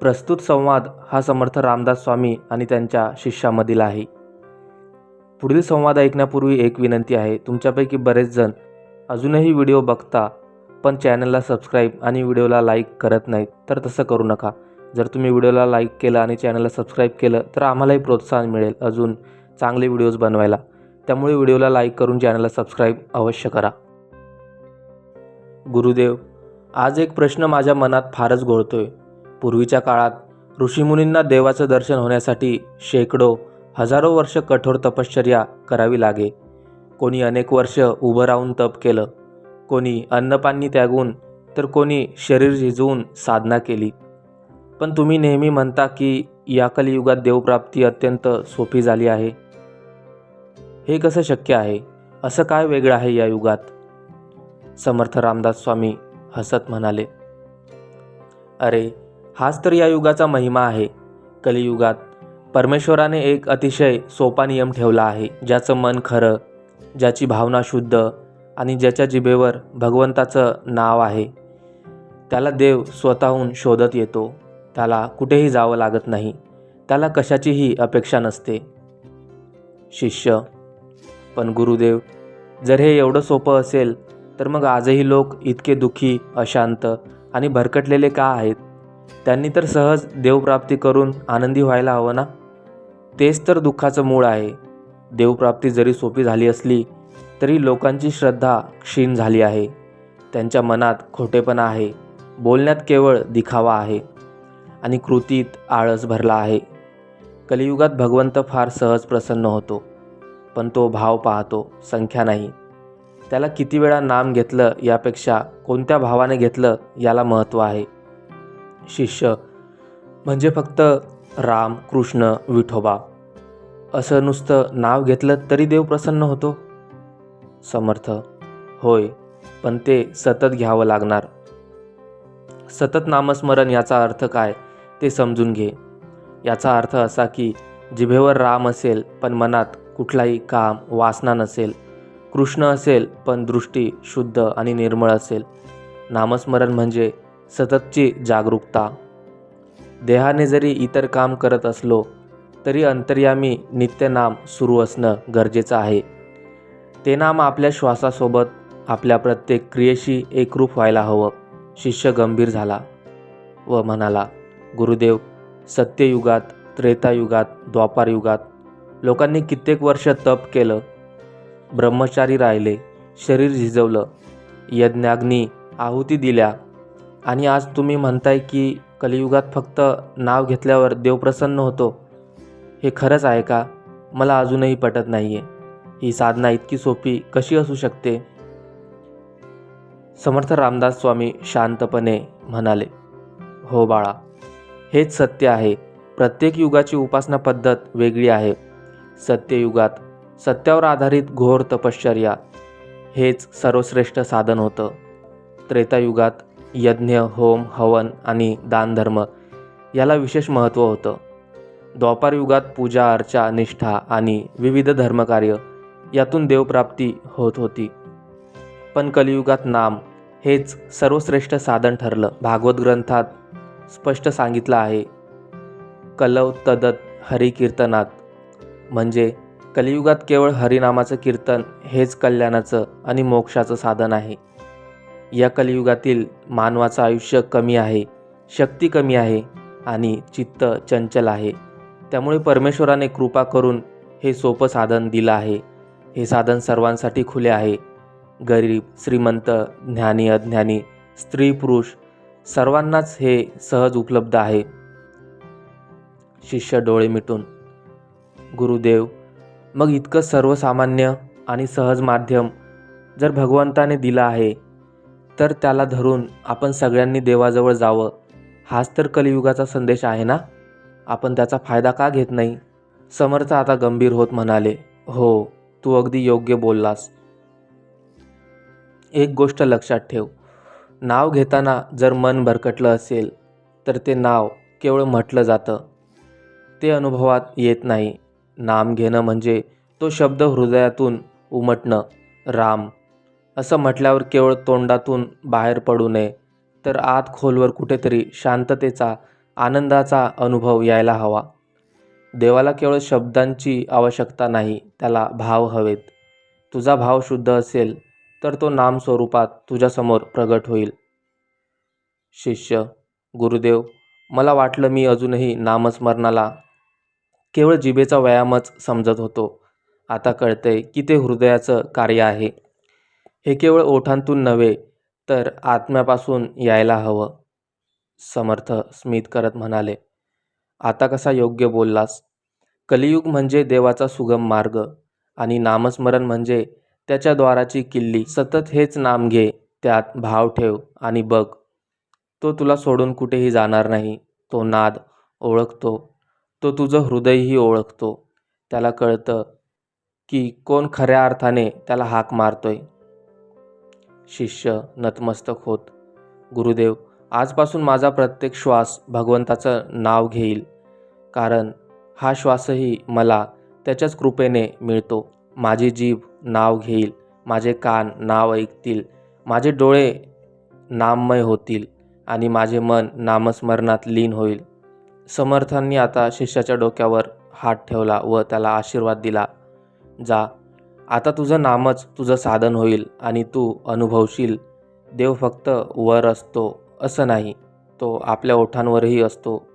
प्रस्तुत संवाद हा समर्थ रामदास स्वामी आणि त्यांच्या शिष्यामधील आहे. पुढील संवाद ऐकण्यापूर्वी एक विनंती आहे तुमच्यापैकी बरेच जण अजूनही व्हिडिओ बघता पण चॅनलला सबस्क्राईब आणि व्हिडिओला लाईक करत नाहीत तर तसं करू नका. जर तुम्ही व्हिडिओला लाईक केलं आणि चॅनलला सबस्क्राईब केलं तर आम्हालाही प्रोत्साहन मिळेल अजून चांगले व्हिडिओज बनवायला. त्यामुळे व्हिडिओला लाईक करून चॅनलला सबस्क्राईब अवश्य करा. गुरुदेव आज एक प्रश्न माझ्या मनात फारच घोळतोय. पूर्वीच्या काळात ऋषीमुनींना देवाचं दर्शन होण्यासाठी शेकडो हजारो वर्ष कठोर तपश्चर्या करावी लागे. कोणी अनेक वर्ष उभं राहून तप केलं कोणी अन्नपाणी त्यागून तर कोणी शरीर झिजवून साधना केली. पण तुम्ही नेहमी म्हणता की या कलियुगात देवप्राप्ती अत्यंत सोपी झाली आहे. हे कसं शक्य आहे? असं काय वेगळं आहे या युगात? समर्थ रामदास स्वामी हसत म्हणाले. अरे हाच तर या युगाचा महिमा आहे. कलियुगात परमेश्वराने एक अतिशय सोपा नियम ठेवला आहे ज्याचं मन खरं ज्याची भावना शुद्ध आणि ज्याच्या जिभेवर भगवंताचं नाव आहे. त्याला देव स्वतःहून शोधत येतो. त्याला कुठेही जावं लागत नाही. त्याला कशाचीही अपेक्षा नसते. शिष्य पण गुरुदेव जर हे एवढं सोपं असेल तर मग आजही लोक इतके दुःखी अशांत आणि भरकटलेले का आहेत? त्यांनी तर सहज देवप्राप्ती करून आनंदी व्हायला हवं ना? तेच तर दुःखाचं मूळ आहे. देवप्राप्ती जरी सोपी झाली असली तरी लोकांची श्रद्धा क्षीण झाली आहे. त्यांच्या मनात खोटेपणा आहे. बोलण्यात केवळ दिखावा आहे. आणि कृतीत आळस भरला आहे. कलियुगात भगवंत फार सहज प्रसन्न होतो. पण तो भाव पाहतो संख्या नाही. त्याला किती वेळा नाम घेतलं यापेक्षा कोणत्या भावाने घेतलं याला महत्त्व आहे. शिष्य. म्हणजे फक्त राम कृष्ण विठोबा. असं नुसतं नाव घेतलं तरी देव प्रसन्न होतो. समर्थ होय पण ते सतत घ्यावं लागणार. सतत नामस्मरण याचा अर्थ काय ते समजून घे. याचा अर्थ असा की जिभेवर राम असेल पण मनात कुठलाही काम वासना नसेल. कृष्ण असेल पण दृष्टी शुद्ध आणि निर्मळ असेल. नामस्मरण म्हणजे सततची जागरूकता. देहाने जरी इतर काम करत असलो तरी अंतर्यामी नित्यनाम सुरू असणं गरजेचं आहे. ते नाम आपल्या श्वासासोबत आपल्या प्रत्येक क्रियेशी एकरूप व्हायला हवं शिष्य गंभीर झाला व म्हणाला गुरुदेव सत्ययुगात त्रेतायुगात द्वापारयुगात लोकांनी कित्येक वर्ष तप केलं ब्रह्मचारी राहिले शरीर झिजवलं यज्ञाग्नी आहुती दिल्या आणि आज तुम्ही म्हणताय की कलियुगात फक्त नाव घेतल्यावर देव प्रसन्न होतो. हे खरंच आहे का? मला अजूनही पटत नाही आहे ही साधना इतकी सोपी कशी असू शकते? समर्थ रामदास स्वामी शांतपणे म्हणाले हो बाळा हेच सत्य आहे. प्रत्येक युगाची उपासना पद्धत वेगळी आहे. सत्ययुगात सत्यावर आधारित घोर तपश्चर्या हेच सर्वश्रेष्ठ साधन होतं. त्रेतायुगात यज्ञ होम हवन आणि दानधर्म याला विशेष महत्त्व होतं. द्वापारयुगात पूजा अर्चा निष्ठा आणि विविध धर्मकार्य यातून देवप्राप्ती होत होती. पण कलियुगात नाम हेच सर्वश्रेष्ठ साधन ठरलं. भागवत ग्रंथात स्पष्ट सांगितलं आहे कलव तदत हरिकीर्तनात म्हणजे कलियुगात केवळ हरिनामाचं कीर्तन हेच कल्याणाचं आणि मोक्षाचं साधन आहे. या कलियुगातील मानवाचं आयुष्य कमी आहे शक्ती कमी आहे आणि चित्त चंचल आहे. त्यामुळे परमेश्वराने कृपा करून हे सोपं साधन दिलं आहे. हे साधन सर्वांसाठी खुले आहे. गरीब श्रीमंत ज्ञानी अज्ञानी स्त्री पुरुष सर्वांनाच हे सहज उपलब्ध आहे. शिष्य डोळे मिटून गुरुदेव मग इतकं सर्वसामान्य आणि सहज माध्यम जर भगवंताने दिलं आहे तर त्याला धरून आपण सगळ्यांनी देवाजवळ जावं. हाच तर कलियुगाचा संदेश आहे ना? आपण त्याचा फायदा का घेत नाही? समर्थ आता गंभीर होत म्हणाले हो तू अगदी योग्य बोललास. एक गोष्ट लक्षात ठेव. नाव घेताना जर मन भरकटलं असेल तर ते नाव केवळ म्हटलं जातं. ते अनुभवात येत नाही. नाम घेणं म्हणजे तो शब्द हृदयातून उमटणं. राम असं म्हटल्यावर केवळ तोंडातून बाहेर पडू नये. तर आत खोलवर कुठेतरी शांततेचा आनंदाचा अनुभव यायला हवा. देवाला केवळ शब्दांची आवश्यकता नाही त्याला भाव हवेत. तुझा भाव शुद्ध असेल तर तो नामस्वरूपात तुझ्यासमोर प्रगट होईल. शिष्य गुरुदेव मला वाटलं मी अजूनही नामस्मरणाला केवळ जिभेचा व्यायामच समजत होतो. आता कळतंय की ते हृदयाचं कार्य आहे. हे केवळ ओठांतून नव्हे तर आत्म्यापासून यायला हवं समर्थ स्मित करत म्हणाले. आता कसा योग्य बोललास? कलियुग म्हणजे देवाचा सुगम मार्ग आणि नामस्मरण म्हणजे त्याच्या द्वाराची किल्ली. सतत हेच नाम घे त्यात भाव ठेव आणि बघ. तो तुला सोडून कुठेही जाणार नाही. तो नाद ओळखतो. तो तुझं हृदयही ओळखतो. त्याला कळतं की कोण खऱ्या अर्थाने त्याला हाक मारतोय. शिष्य नतमस्तक होत. गुरुदेव आजपासून माझा प्रत्येक श्वास भगवंताचं नाव घेईल. कारण हा श्वासही मला त्याच्याच कृपेने मिळतो. माझी जीभ नाव घेईल माझे कान नाव ऐकतील माझे डोळे नाममय होतील आणि माझे मन नामस्मरणात लीन होईल. समर्थांनी आता शिष्याच्या डोक्यावर हात ठेवला व त्याला आशीर्वाद दिला. जा आता तुझं नामच तुझं साधन होईल आणि तू अनुभवशील. देव फक्त वर असतो असं नाही तो आपल्या ओठांवरही असतो.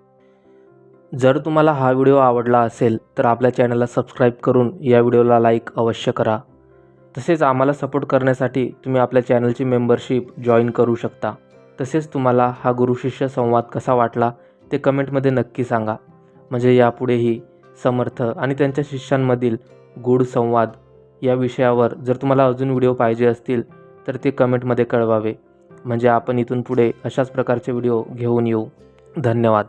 जर तुम्हाला हा व्हिडिओ आवडला असेल तर आपल्या चॅनलला सबस्क्राईब करून या व्हिडिओला लाईक अवश्य करा. तसेच आम्हाला सपोर्ट करण्यासाठी तुम्ही आपल्या चॅनलची मेंबरशिप जॉईन करू शकता. तसेच तुम्हाला हा गुरुशिष्य संवाद कसा वाटला ते कमेंटमध्ये नक्की सांगा. म्हणजे यापुढेही समर्थ आणि त्यांच्या शिष्यांमधील गूढ संवाद या विषयावर जर तुम्हाला अजून व्हिडिओ पाहिजे असतील तर ते कमेंटमध्ये कळवावे. म्हणजे आपण इथून पुढे अशाच प्रकारचे व्हिडिओ घेऊन येऊ. धन्यवाद.